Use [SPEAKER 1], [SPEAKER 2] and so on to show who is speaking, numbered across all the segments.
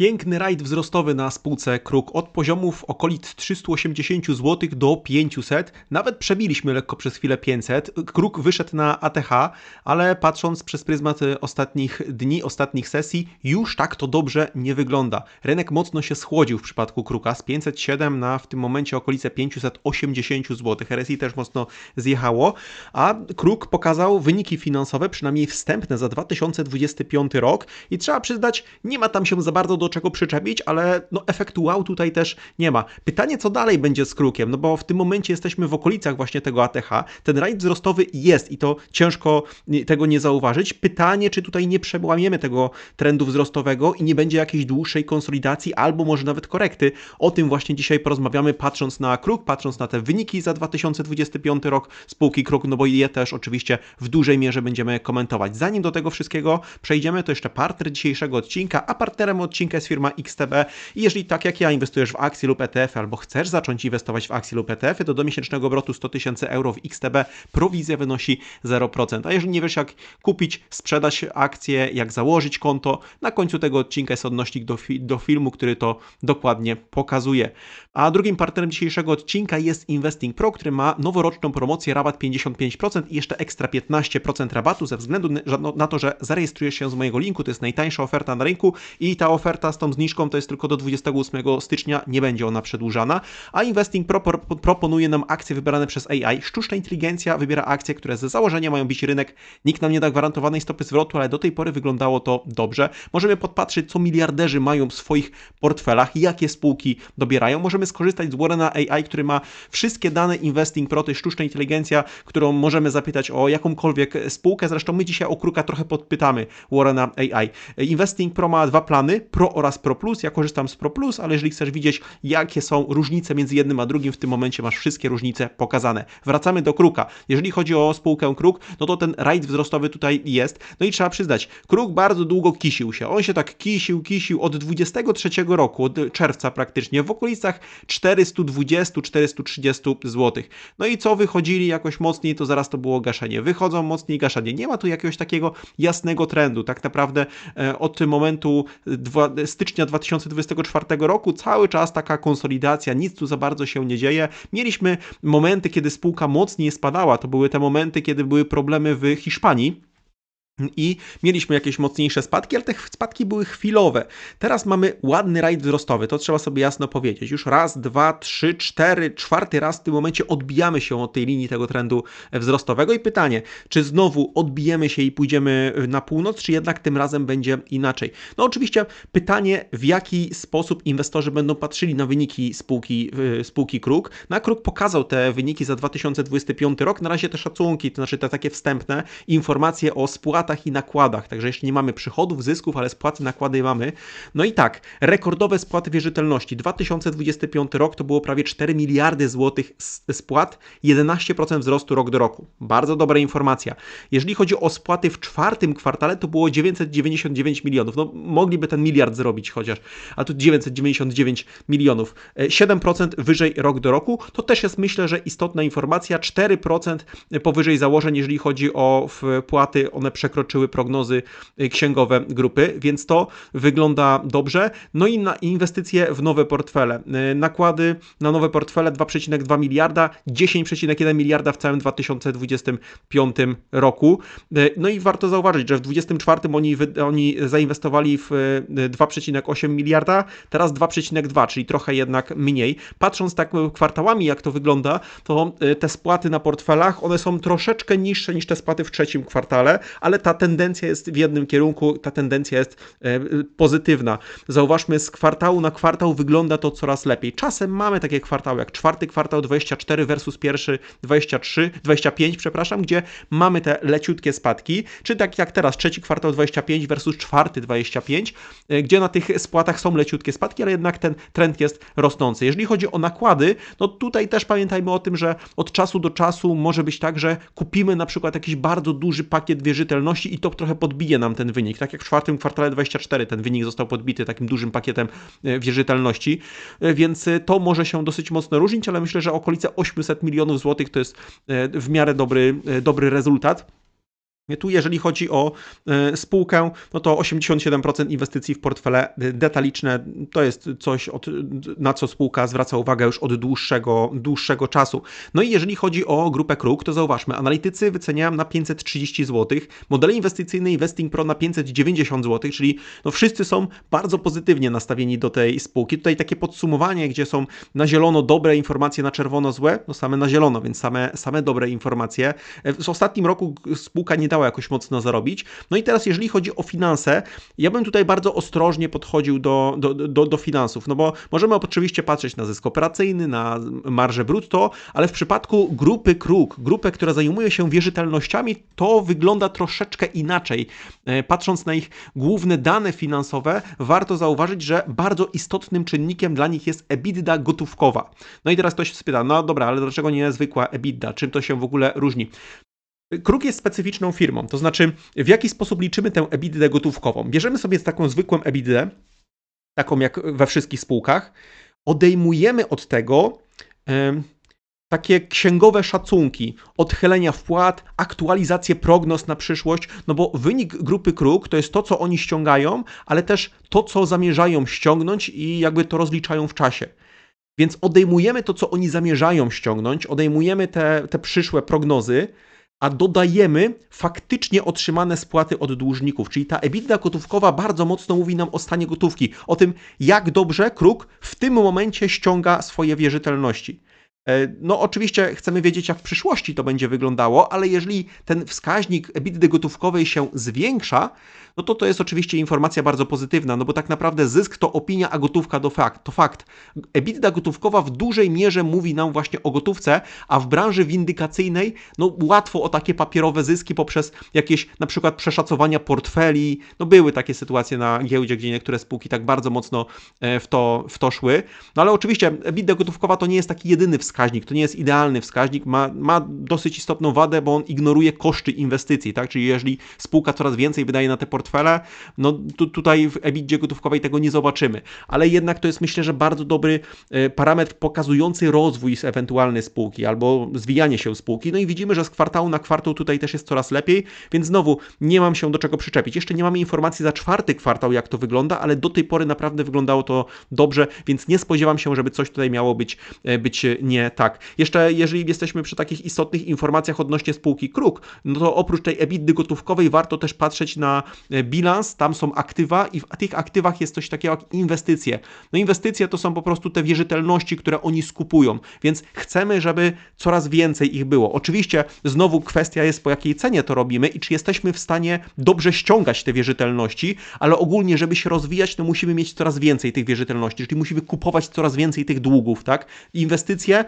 [SPEAKER 1] Piękny rajd wzrostowy na spółce Kruk od poziomów okolic 380 zł do 500. Nawet przebiliśmy lekko przez chwilę 500. Kruk wyszedł na ATH, ale patrząc przez pryzmat ostatnich dni, ostatnich sesji, już tak to dobrze nie wygląda. Rynek mocno się schłodził w przypadku Kruka z 507 na w tym momencie okolice 580 zł. RSI też mocno zjechało, a Kruk pokazał wyniki finansowe, przynajmniej wstępne za 2025 rok i trzeba przyznać, nie ma tam się za bardzo do czego przyczepić, ale no efektu wow tutaj też nie ma. Pytanie, co dalej będzie z Krukiem, no bo w tym momencie jesteśmy w okolicach właśnie tego ATH, ten rajd wzrostowy jest i to ciężko tego nie zauważyć. Pytanie, czy tutaj nie przełamiemy tego trendu wzrostowego i nie będzie jakiejś dłuższej konsolidacji albo może nawet korekty. O tym właśnie dzisiaj porozmawiamy, patrząc na Kruk, patrząc na te wyniki za 2025 rok spółki Kruk, no bo je też oczywiście w dużej mierze będziemy komentować. Zanim do tego wszystkiego przejdziemy, to jeszcze partner dzisiejszego odcinka, a partnerem odcinka jest firma XTB i jeżeli tak jak ja inwestujesz w akcje lub ETF albo chcesz zacząć inwestować w akcje lub ETF, to do miesięcznego obrotu 100 tysięcy euro w XTB prowizja wynosi 0%. A jeżeli nie wiesz jak kupić, sprzedać akcje, jak założyć konto, na końcu tego odcinka jest odnośnik do, fi do filmu, który to dokładnie pokazuje. A drugim partnerem dzisiejszego odcinka jest Investing Pro, który ma noworoczną promocję rabat 55% i jeszcze ekstra 15% rabatu ze względu na to, że zarejestrujesz się z mojego linku. To jest najtańsza oferta na rynku i ta oferta z tą zniżką to jest tylko do 28 stycznia, nie będzie ona przedłużana. A Investing Pro proponuje nam akcje wybrane przez AI. Sztuczna inteligencja wybiera akcje, które ze założenia mają bić rynek. Nikt nam nie da gwarantowanej stopy zwrotu, ale do tej pory wyglądało to dobrze. Możemy podpatrzeć, co miliarderzy mają w swoich portfelach, jakie spółki dobierają. Możemy skorzystać z Warrena AI, który ma wszystkie dane Investing Pro, to jest sztuczna inteligencja, którą możemy zapytać o jakąkolwiek spółkę. Zresztą my dzisiaj o Kruka trochę podpytamy Warrena AI. Investing Pro ma dwa plany, Pro oraz Pro Plus. Ja korzystam z Pro Plus, ale jeżeli chcesz widzieć, jakie są różnice między jednym a drugim, w tym momencie masz wszystkie różnice pokazane. Wracamy do Kruka. Jeżeli chodzi o spółkę Kruk, no to ten rajd wzrostowy tutaj jest. No i trzeba przyznać, Kruk bardzo długo kisił się. On się tak kisił, kisił od 23 roku, od czerwca praktycznie, w okolicach 420-430 zł. No i co wychodzili jakoś mocniej, to zaraz to było gaszenie. Wychodzą mocniej gaszenie. Nie ma tu jakiegoś takiego jasnego trendu. Tak naprawdę e, od momentu stycznia 2024 roku cały czas taka konsolidacja, nic tu za bardzo się nie dzieje. Mieliśmy momenty, kiedy spółka mocniej spadała. To były te momenty, kiedy były problemy w Hiszpanii i mieliśmy jakieś mocniejsze spadki, ale te spadki były chwilowe. Teraz mamy ładny rajd wzrostowy, to trzeba sobie jasno powiedzieć. Już raz, dwa, trzy, cztery, czwarty raz w tym momencie odbijamy się od tej linii tego trendu wzrostowego i pytanie, czy znowu odbijemy się i pójdziemy na północ, czy jednak tym razem będzie inaczej? No oczywiście pytanie, w jaki sposób inwestorzy będą patrzyli na wyniki spółki, spółki Kruk. Na Kruk pokazał te wyniki za 2025 rok, na razie te szacunki, to znaczy te takie wstępne informacje o spłatach i nakładach. Także jeszcze nie mamy przychodów, zysków, ale spłaty, nakłady mamy. No i tak, rekordowe spłaty wierzytelności. 2025 rok to było prawie 4 miliardy złotych spłat, 11% wzrostu rok do roku. Bardzo dobra informacja. Jeżeli chodzi o spłaty w czwartym kwartale, to było 999 milionów. No, mogliby ten miliard zrobić chociaż, a tu 999 milionów. 7% e, wyżej rok do roku. To też jest myślę, że istotna informacja. 4% powyżej założeń, jeżeli chodzi o wpłaty, one przekroczyły przekroczyły prognozy y, księgowe grupy, więc to wygląda dobrze. No i na inwestycje w nowe portfele. Y, nakłady na nowe portfele 2,2 miliarda, 10,1 miliarda w całym 2025 roku. Y, no i warto zauważyć, że w 2024 oni, oni zainwestowali w 2,8 miliarda, teraz 2,2, czyli trochę jednak mniej. Patrząc tak kwartałami, jak to wygląda, to te spłaty na portfelach, one są troszeczkę niższe niż te spłaty w trzecim kwartale, ale ta tendencja jest w jednym kierunku, ta tendencja jest e, pozytywna. Zauważmy, z kwartału na kwartał wygląda to coraz lepiej. Czasem mamy takie kwartały, jak czwarty kwartał 24 versus pierwszy 23, 25, przepraszam, gdzie mamy te leciutkie spadki, czy tak jak teraz, trzeci kwartał 25 versus czwarty 25, e, gdzie na tych spłatach są leciutkie spadki, ale jednak ten trend jest rosnący. Jeżeli chodzi o nakłady, no tutaj też pamiętajmy o tym, że od czasu do czasu może być tak, że kupimy na przykład jakiś bardzo duży pakiet wierzytelności, i to trochę podbije nam ten wynik. Tak jak w czwartym kwartale 24 ten wynik został podbity takim dużym pakietem e, wierzytelności, e, więc e, to może się dosyć mocno różnić, ale myślę, że okolice 800 milionów złotych to jest w miarę dobry, dobry rezultat. Tu, jeżeli chodzi o e, spółkę, no to 87% inwestycji w portfele detaliczne to jest coś, od, na co spółka zwraca uwagę już od dłuższego, dłuższego czasu. No i jeżeli chodzi o grupę Kruk, to zauważmy, analitycy wyceniają na 530 zł, modele inwestycyjne Investing Pro na 590 zł, czyli no wszyscy są bardzo pozytywnie nastawieni do tej spółki. Tutaj takie podsumowanie, gdzie są na zielono dobre informacje, na czerwono złe, no same na zielono, więc same, same dobre informacje. W ostatnim roku spółka nie dała jakoś mocno zarobić. No i teraz, jeżeli chodzi o finanse, ja bym tutaj bardzo ostrożnie podchodził do, do, do, do finansów, no bo możemy oczywiście patrzeć na zysk operacyjny, na marżę brutto, ale w przypadku grupy Kruk, grupy, która zajmuje się wierzytelnościami, to wygląda troszeczkę inaczej. E, patrząc na ich główne dane finansowe, warto zauważyć, że bardzo istotnym czynnikiem dla nich jest EBITDA gotówkowa. No i teraz ktoś spyta, no dobra, ale dlaczego nie zwykła EBITDA? Czym to się w ogóle różni? Kruk jest specyficzną firmą, to znaczy w jaki sposób liczymy tę EBITDA gotówkową. Bierzemy sobie taką zwykłą EBITDA, taką jak we wszystkich spółkach, odejmujemy od tego takie księgowe szacunki, odchylenia wpłat, aktualizację prognoz na przyszłość, no bo wynik grupy Kruk to jest to, co oni ściągają, ale też to, co zamierzają ściągnąć i jakby to rozliczają w czasie. Więc odejmujemy to, co oni zamierzają ściągnąć, odejmujemy te, te przyszłe prognozy, a dodajemy faktycznie otrzymane spłaty od dłużników. Czyli ta EBITDA gotówkowa bardzo mocno mówi nam o stanie gotówki, o tym, jak dobrze Kruk w tym momencie ściąga swoje wierzytelności. E, no, oczywiście chcemy wiedzieć, jak w przyszłości to będzie wyglądało, ale jeżeli ten wskaźnik EBITDA gotówkowej się zwiększa, no to to jest oczywiście informacja bardzo pozytywna, no bo tak naprawdę zysk to opinia, a gotówka to fakt. To fakt. EBITDA gotówkowa w dużej mierze mówi nam właśnie o gotówce, a w branży windykacyjnej no łatwo o takie papierowe zyski poprzez jakieś na przykład przeszacowania portfeli. No były takie sytuacje na giełdzie, gdzie niektóre spółki tak bardzo mocno e, w to, w to szły. No ale oczywiście EBITDA gotówkowa to nie jest taki jedyny wskaźnik, to nie jest idealny wskaźnik, ma, ma dosyć istotną wadę, bo on ignoruje koszty inwestycji, tak? Czyli jeżeli spółka coraz więcej wydaje na te portfele, no tu, tutaj w EBITDA gotówkowej tego nie zobaczymy, ale jednak to jest myślę, że bardzo dobry e, parametr pokazujący rozwój ewentualnej spółki albo zwijanie się spółki. No i widzimy, że z kwartału na kwartał tutaj też jest coraz lepiej, więc znowu nie mam się do czego przyczepić. Jeszcze nie mamy informacji za czwarty kwartał, jak to wygląda, ale do tej pory naprawdę wyglądało to dobrze, więc nie spodziewam się, żeby coś tutaj miało być, e, być nie tak. Jeszcze jeżeli jesteśmy przy takich istotnych informacjach odnośnie spółki Kruk, no to oprócz tej EBITDA gotówkowej warto też patrzeć na E, bilans, tam są aktywa i w tych aktywach jest coś takiego jak inwestycje. No inwestycje to są po prostu te wierzytelności, które oni skupują, więc chcemy, żeby coraz więcej ich było. Oczywiście znowu kwestia jest po jakiej cenie to robimy i czy jesteśmy w stanie dobrze ściągać te wierzytelności, ale ogólnie, żeby się rozwijać, to musimy mieć coraz więcej tych wierzytelności, czyli musimy kupować coraz więcej tych długów, tak? Inwestycje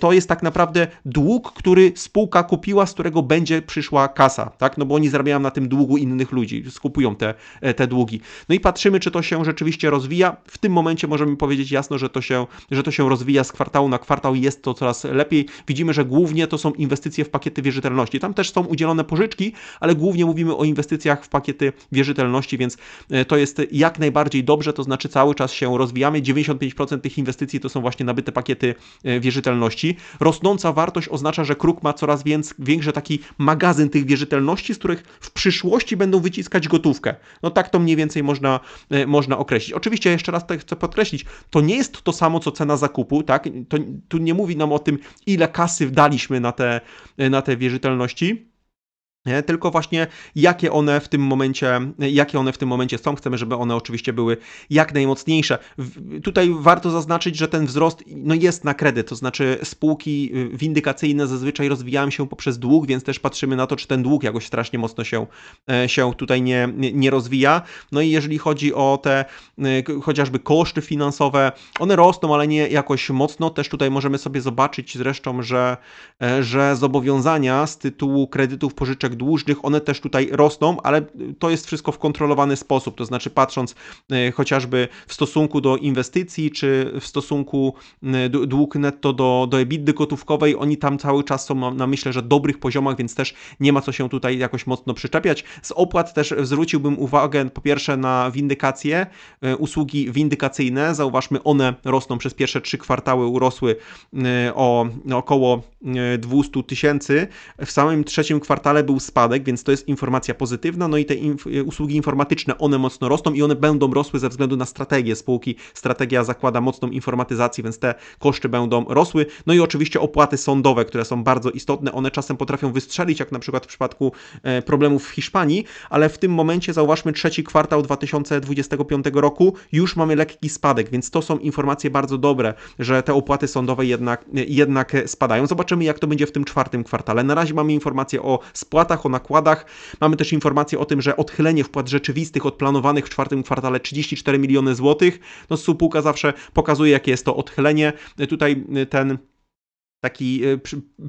[SPEAKER 1] to jest tak naprawdę dług, który spółka kupiła, z którego będzie przyszła kasa, tak? No bo oni zarabiają na tym długu innych ludzi skupują te, e, te długi. No i patrzymy, czy to się rzeczywiście rozwija. W tym momencie możemy powiedzieć jasno, że to się, że to się rozwija z kwartału na kwartał jest to coraz lepiej. Widzimy, że głównie to są inwestycje w pakiety wierzytelności. Tam też są udzielone pożyczki, ale głównie mówimy o inwestycjach w pakiety wierzytelności, więc e, to jest jak najbardziej dobrze, to znaczy cały czas się rozwijamy. 95% tych inwestycji to są właśnie nabyte pakiety e, wierzytelności. Rosnąca wartość oznacza, że Kruk ma coraz większy taki magazyn tych wierzytelności, z których w przyszłości będą wyciskać gotówkę. No tak to mniej więcej można, e, można określić. Oczywiście jeszcze raz to chcę podkreślić, to nie jest to samo, co cena zakupu, tak? To, tu nie mówi nam o tym, ile kasy daliśmy na te, na te wierzytelności? Tylko właśnie jakie one w tym momencie, jakie one w tym momencie są. Chcemy, żeby one oczywiście były jak najmocniejsze. Tutaj warto zaznaczyć, że ten wzrost no jest na kredyt, to znaczy spółki y, windykacyjne zazwyczaj rozwijają się poprzez dług, więc też patrzymy na to, czy ten dług jakoś strasznie mocno się, e, się tutaj nie, nie rozwija. No i jeżeli chodzi o te chociażby koszty finansowe, one rosną, ale nie jakoś mocno. Też tutaj możemy sobie zobaczyć zresztą, że, e, że zobowiązania z tytułu kredytów pożyczek dłużnych, one też tutaj rosną, ale to jest wszystko w kontrolowany sposób, to znaczy patrząc e, chociażby w stosunku do inwestycji, czy w stosunku dług netto do, do EBITDA gotówkowej, oni tam cały czas są na myślę, że dobrych poziomach, więc też nie ma co się tutaj jakoś mocno przyczepiać. Z opłat też zwróciłbym uwagę po pierwsze na windykacje, e, usługi windykacyjne, zauważmy one rosną przez pierwsze trzy kwartały, urosły o około 200 tysięcy. W samym trzecim kwartale był spadek, więc to jest informacja pozytywna, no i te inf- usługi informatyczne, one mocno rosną i one będą rosły ze względu na strategię spółki. Strategia zakłada mocną informatyzację, więc te koszty będą rosły. No i oczywiście opłaty sądowe, które są bardzo istotne, one czasem potrafią wystrzelić, jak na przykład w przypadku e, problemów w Hiszpanii, ale w tym momencie zauważmy trzeci kwartał 2025 roku, już mamy lekki spadek, więc to są informacje bardzo dobre, że te opłaty sądowe jednak, jednak spadają. Zobaczymy, jak to będzie w tym czwartym kwartale. Na razie mamy informacje o spłatach, o nakładach. Mamy też informacje o tym, że odchylenie wpłat rzeczywistych od planowanych w czwartym kwartale 34 miliony złotych. No spółka zawsze pokazuje, jakie jest to odchylenie. Tutaj ten taki e,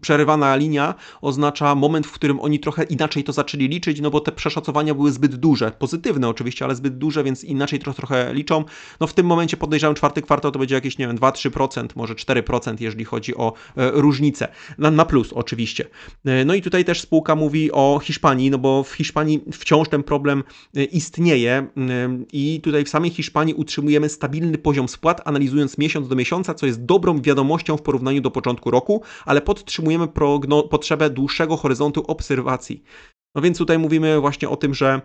[SPEAKER 1] przerywana linia oznacza moment, w którym oni trochę inaczej to zaczęli liczyć, no bo te przeszacowania były zbyt duże, pozytywne oczywiście, ale zbyt duże, więc inaczej to trochę liczą. No w tym momencie podejrzewam czwarty kwartał to będzie jakieś, nie wiem, 2-3%, może 4%, jeżeli chodzi o e, różnicę, na, na plus oczywiście. E, no i tutaj też spółka mówi o Hiszpanii, no bo w Hiszpanii wciąż ten problem istnieje i tutaj w samej Hiszpanii utrzymujemy stabilny poziom spłat, analizując miesiąc do miesiąca, co jest dobrą wiadomością w porównaniu do początku roku roku, ale podtrzymujemy potrzebę dłuższego horyzontu obserwacji. No więc tutaj mówimy właśnie o tym, że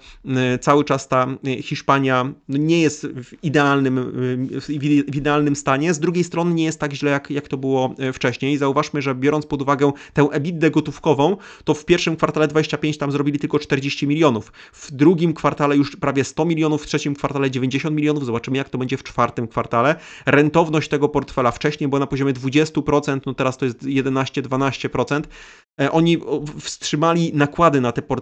[SPEAKER 1] y, cały czas ta y, Hiszpania nie jest w idealnym, y, w idealnym stanie. Z drugiej strony nie jest tak źle, jak, jak to było wcześniej. Zauważmy, że biorąc pod uwagę tę EBITDA gotówkową, to w pierwszym kwartale 25 tam zrobili tylko 40 milionów. W drugim kwartale już prawie 100 milionów, w trzecim kwartale 90 milionów. Zobaczymy, jak to będzie w czwartym kwartale. Rentowność tego portfela wcześniej była na poziomie 20%, no teraz to jest 11-12%. E, oni wstrzymali nakłady na te portfele.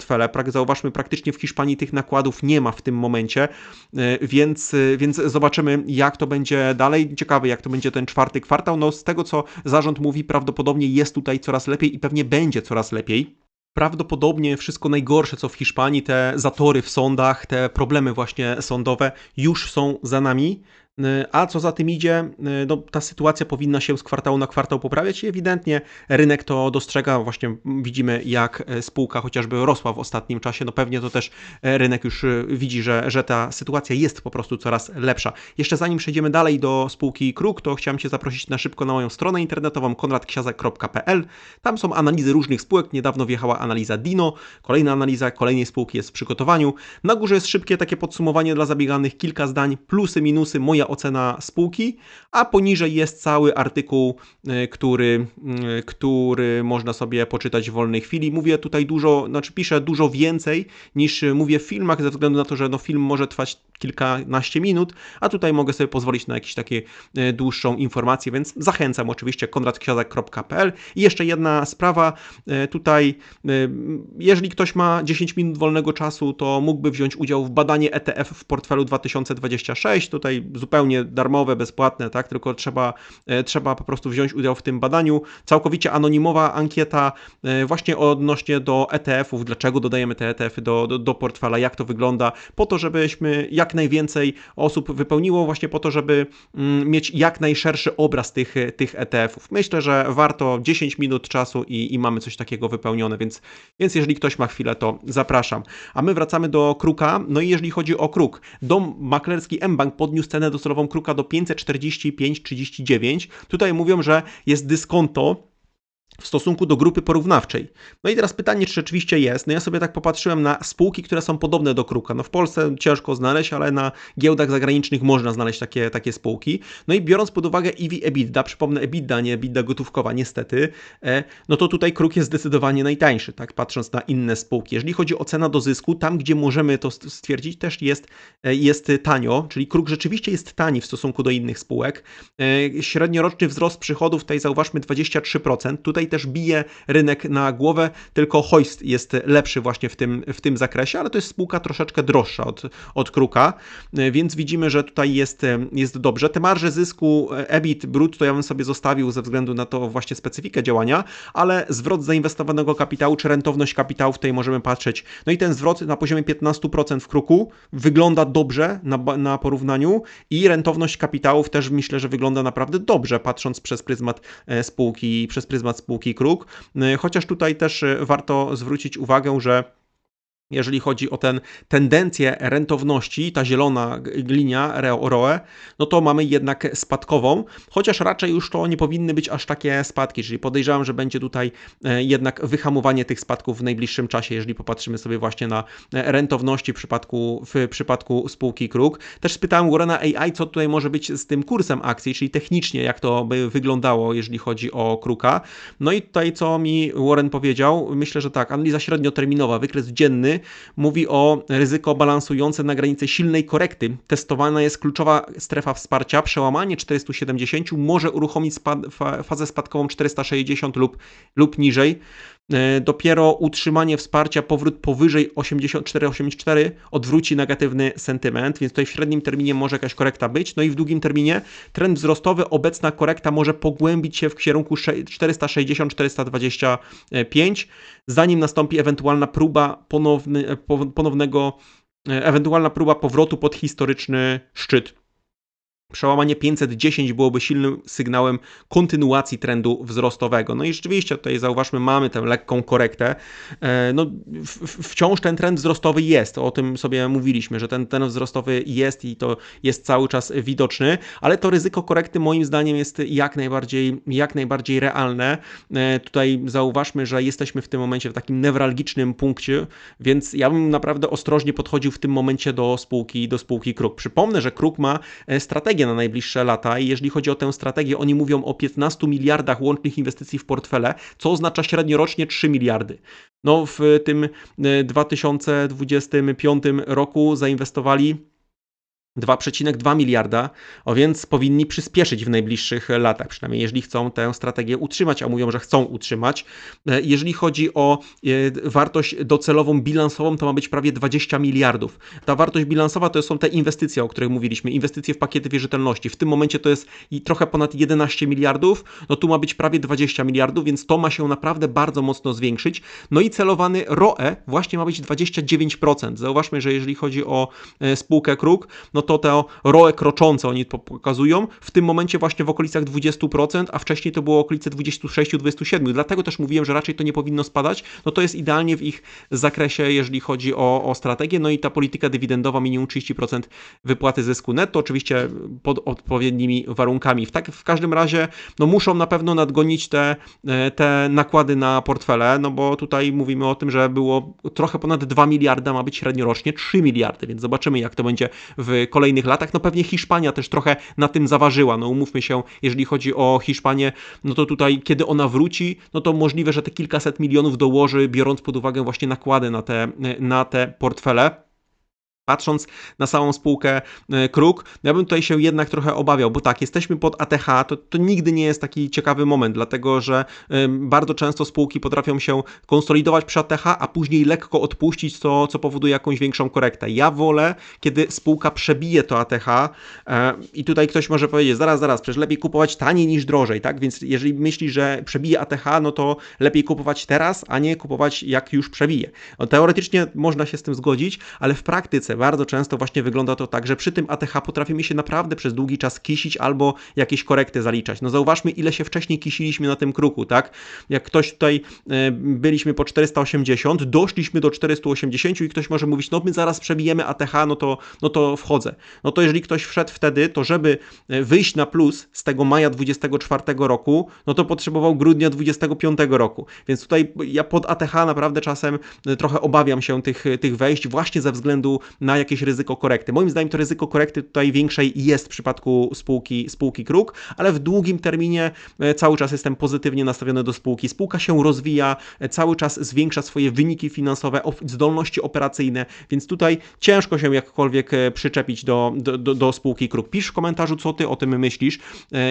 [SPEAKER 1] Zauważmy, praktycznie w Hiszpanii tych nakładów nie ma w tym momencie, e, więc, e, więc zobaczymy, jak to będzie dalej. Ciekawy, jak to będzie ten czwarty kwartał. No, z tego, co zarząd mówi, prawdopodobnie jest tutaj coraz lepiej i pewnie będzie coraz lepiej prawdopodobnie wszystko najgorsze, co w Hiszpanii, te zatory w sądach, te problemy właśnie sądowe już są za nami. A co za tym idzie, no, ta sytuacja powinna się z kwartału na kwartał poprawiać i ewidentnie rynek to dostrzega. Właśnie widzimy, jak spółka chociażby rosła w ostatnim czasie. No pewnie to też rynek już widzi, że, że ta sytuacja jest po prostu coraz lepsza. Jeszcze zanim przejdziemy dalej do spółki Kruk, to chciałem Cię zaprosić na szybko na moją stronę internetową konradksiazak.pl. Tam są analizy różnych spółek. Niedawno wjechała analiza Dino, kolejna analiza kolejnej spółki jest w przygotowaniu. Na górze jest szybkie takie podsumowanie dla zabieganych, kilka zdań, plusy, minusy, moja ocena spółki, a poniżej jest cały artykuł, e, który, e, który można sobie poczytać w wolnej chwili. Mówię tutaj dużo, znaczy piszę dużo więcej niż mówię w filmach, ze względu na to, że no film może trwać kilkanaście minut, a tutaj mogę sobie pozwolić na jakąś taką e, dłuższą informację, więc zachęcam oczywiście konradkwiatek.pl i jeszcze jedna sprawa, tutaj jeżeli ktoś ma 10 minut wolnego czasu, to mógłby wziąć udział w badanie ETF w portfelu 2026, tutaj zupełnie zupełnie darmowe, bezpłatne, tak? Tylko trzeba, e, trzeba po prostu wziąć udział w tym badaniu. Całkowicie anonimowa ankieta e, właśnie odnośnie do ETF-ów, dlaczego dodajemy te ETF-y do, do, do portfela, jak to wygląda, po to, żebyśmy jak najwięcej osób wypełniło, właśnie po to, żeby mm, mieć jak najszerszy obraz tych, tych ETF-ów. Myślę, że warto 10 minut czasu i, i mamy coś takiego wypełnione, więc, więc jeżeli ktoś ma chwilę, to zapraszam. A my wracamy do Kruka. No i jeżeli chodzi o Kruk, dom maklerski mBank podniósł cenę do kruka do 545,39. Tutaj mówią, że jest dyskonto w stosunku do grupy porównawczej. No i teraz pytanie, czy rzeczywiście jest. No ja sobie tak popatrzyłem na spółki, które są podobne do Kruka. No w Polsce ciężko znaleźć, ale na giełdach zagranicznych można znaleźć takie, takie spółki. No i biorąc pod uwagę EV EBITDA, przypomnę EBITDA, nie EBITDA gotówkowa niestety, e, no to tutaj Kruk jest zdecydowanie najtańszy, tak, patrząc na inne spółki. Jeżeli chodzi o cenę do zysku, tam gdzie możemy to stwierdzić, też jest, e, jest tanio, czyli Kruk rzeczywiście jest tani w stosunku do innych spółek. E, średnioroczny wzrost przychodów tutaj zauważmy 23%. Tutaj też bije rynek na głowę, tylko Hoist jest lepszy właśnie w tym, w tym zakresie, ale to jest spółka troszeczkę droższa od, od Kruka, więc widzimy, że tutaj jest, jest dobrze. Te marże zysku EBIT brutto ja bym sobie zostawił ze względu na to właśnie specyfikę działania, ale zwrot zainwestowanego kapitału czy rentowność kapitału w tej możemy patrzeć. No i ten zwrot na poziomie 15% w Kruku wygląda dobrze na, na porównaniu i rentowność kapitałów też myślę, że wygląda naprawdę dobrze, patrząc przez pryzmat e, spółki, przez pryzmat spółki Kruk. Y, chociaż tutaj też y, warto zwrócić uwagę, że jeżeli chodzi o ten tendencję rentowności, ta zielona linia ROE, no to mamy jednak spadkową, chociaż raczej już to nie powinny być aż takie spadki, czyli podejrzewam, że będzie tutaj e, jednak wyhamowanie tych spadków w najbliższym czasie, jeżeli popatrzymy sobie właśnie na e, rentowności w przypadku, w przypadku spółki Kruk. Też spytałem Warrena AI, co tutaj może być z tym kursem akcji, czyli technicznie jak to by wyglądało, jeżeli chodzi o Kruka. No i tutaj co mi Warren powiedział, myślę, że tak, analiza średnioterminowa, wykres dzienny mówi o ryzyko balansujące na granicy silnej korekty. Testowana jest kluczowa strefa wsparcia, przełamanie 470 może uruchomić spad, fa, fazę spadkową 460 lub, lub niżej. E, Dopiero utrzymanie wsparcia, powrót powyżej 84-84 odwróci negatywny sentyment, więc tutaj w średnim terminie może jakaś korekta być. No i w długim terminie trend wzrostowy, obecna korekta może pogłębić się w kierunku sze- 460-425, zanim nastąpi ewentualna próba ponowny, e, ponownego, e, ewentualna próba powrotu pod historyczny szczyt. Przełamanie 510 byłoby silnym sygnałem kontynuacji trendu wzrostowego. No i rzeczywiście tutaj zauważmy, mamy tę lekką korektę. E, No, wciąż ten trend wzrostowy jest, o tym sobie mówiliśmy, że ten trend wzrostowy jest i to jest cały czas widoczny, ale to ryzyko korekty moim zdaniem jest jak najbardziej, jak najbardziej realne. E, Tutaj zauważmy, że jesteśmy w tym momencie w takim newralgicznym punkcie, więc ja bym naprawdę ostrożnie podchodził w tym momencie do spółki, do spółki Kruk. Przypomnę, że Kruk ma e, strategię na najbliższe lata i jeżeli chodzi o tę strategię, oni mówią o 15 miliardach łącznych inwestycji w portfele, co oznacza średniorocznie 3 miliardy. No w tym e, 2025 roku zainwestowali 2,2 miliarda, a więc powinni przyspieszyć w najbliższych latach, przynajmniej jeżeli chcą tę strategię utrzymać, a mówią, że chcą utrzymać. E, Jeżeli chodzi o e, wartość docelową bilansową, to ma być prawie 20 miliardów. Ta wartość bilansowa to są te inwestycje, o których mówiliśmy, inwestycje w pakiety wierzytelności. W tym momencie to jest trochę ponad 11 miliardów, no tu ma być prawie 20 miliardów, więc to ma się naprawdę bardzo mocno zwiększyć. No i celowany ROE właśnie ma być 29%. Zauważmy, że jeżeli chodzi o e, spółkę Kruk, no to te ROE kroczące oni pokazują w tym momencie właśnie w okolicach 20%, a wcześniej to było okolice 26-27. Dlatego też mówiłem, że raczej to nie powinno spadać. No to jest idealnie w ich zakresie, jeżeli chodzi o, o strategię. No i ta polityka dywidendowa minimum 30% wypłaty zysku netto, oczywiście pod odpowiednimi warunkami. W, tak, w każdym razie no muszą na pewno nadgonić te, e, te nakłady na portfele, no bo tutaj mówimy o tym, że było trochę ponad 2 miliarda, ma być średniorocznie 3 miliardy, więc zobaczymy jak to będzie w kolejnych latach. No pewnie Hiszpania też trochę na tym zaważyła, no umówmy się, jeżeli chodzi o Hiszpanię, no to tutaj kiedy ona wróci, no to możliwe, że te kilkaset milionów dołoży, biorąc pod uwagę właśnie nakłady na te, na te portfele. Patrząc na samą spółkę e, Kruk, ja bym tutaj się jednak trochę obawiał, bo tak, jesteśmy pod ATH, to, to nigdy nie jest taki ciekawy moment, dlatego że bardzo często spółki potrafią się konsolidować przy ATH, a później lekko odpuścić, co, co powoduje jakąś większą korektę. Ja wolę, kiedy spółka przebije to ATH e, i tutaj ktoś może powiedzieć, zaraz, zaraz, przecież lepiej kupować taniej niż drożej, tak? Więc jeżeli myślisz, że przebije ATH, no to lepiej kupować teraz, a nie kupować jak już przebije. No, teoretycznie można się z tym zgodzić, ale w praktyce bardzo często właśnie wygląda to tak, że przy tym ATH potrafimy się naprawdę przez długi czas kisić albo jakieś korekty zaliczać. No zauważmy, ile się wcześniej kisiliśmy na tym kruku, tak? Jak ktoś tutaj e, byliśmy po 480, doszliśmy do 480 i ktoś może mówić, no my zaraz przebijemy ATH, no to, no to wchodzę. No to jeżeli ktoś wszedł wtedy, to żeby e, wyjść na plus z tego maja 24 roku, no to potrzebował grudnia 25 roku. Więc tutaj ja pod ATH naprawdę czasem e, trochę obawiam się tych, tych wejść właśnie ze względu na jakieś ryzyko korekty. Moim zdaniem to ryzyko korekty tutaj większej jest w przypadku spółki, spółki Kruk, ale w długim terminie e, cały czas jestem pozytywnie nastawiony do spółki. Spółka się rozwija, e, cały czas zwiększa swoje wyniki finansowe, zdolności operacyjne, więc tutaj ciężko się jakkolwiek e, przyczepić do, do, do, do spółki Kruk. Pisz w komentarzu, co ty o tym myślisz,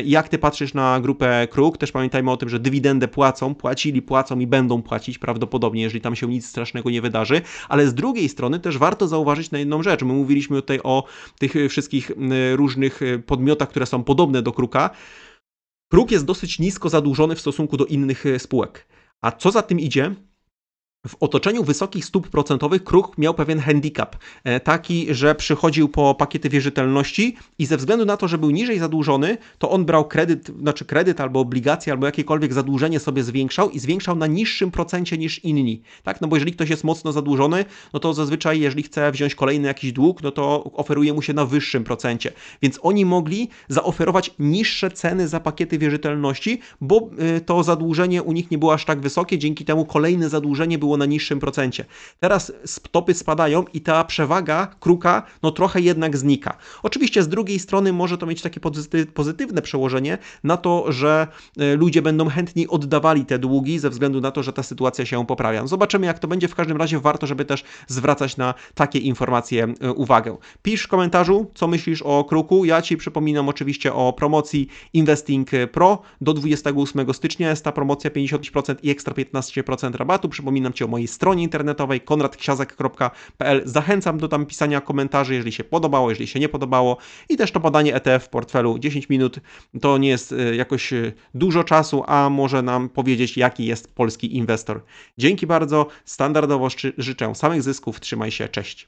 [SPEAKER 1] jak ty patrzysz na grupę Kruk. Też pamiętajmy o tym, że dywidendę płacą, płacili, płacą i będą płacić prawdopodobnie, jeżeli tam się nic strasznego nie wydarzy, ale z drugiej strony też warto zauważyć na jedną rzecz. My mówiliśmy tutaj o tych e, wszystkich różnych e, podmiotach, które są podobne do Kruka. Kruk jest dosyć nisko zadłużony w stosunku do innych e, spółek. A co za tym idzie? W otoczeniu wysokich stóp procentowych Kruk miał pewien handicap, e, taki, że przychodził po pakiety wierzytelności i ze względu na to, że był niżej zadłużony, to on brał kredyt, znaczy kredyt albo obligacje, albo jakiekolwiek zadłużenie sobie zwiększał i zwiększał na niższym procencie niż inni. Tak? No bo jeżeli ktoś jest mocno zadłużony, no to zazwyczaj jeżeli chce wziąć kolejny jakiś dług, no to oferuje mu się na wyższym procencie. Więc oni mogli zaoferować niższe ceny za pakiety wierzytelności, bo y, to zadłużenie u nich nie było aż tak wysokie, dzięki temu kolejne zadłużenie było na niższym procencie. Teraz stopy spadają i ta przewaga kruka no trochę jednak znika. Oczywiście z drugiej strony może to mieć takie pozyty- pozytywne przełożenie na to, że y, ludzie będą chętniej oddawali te długi ze względu na to, że ta sytuacja się poprawia. Zobaczymy jak to będzie. W każdym razie warto, żeby też zwracać na takie informacje y, uwagę. Pisz w komentarzu, co myślisz o kruku. Ja Ci przypominam oczywiście o promocji Investing Pro. Do 28 stycznia jest ta promocja 50% i ekstra 15% rabatu. Przypominam Ci o mojej stronie internetowej konradksiazek.pl. Zachęcam do tam pisania komentarzy, jeżeli się podobało, jeżeli się nie podobało. I też to podanie ETF w portfelu 10 minut. To nie jest y, jakoś y, dużo czasu, a może nam powiedzieć, jaki jest polski inwestor. Dzięki bardzo. Standardowo ży- życzę samych zysków. Trzymaj się. Cześć.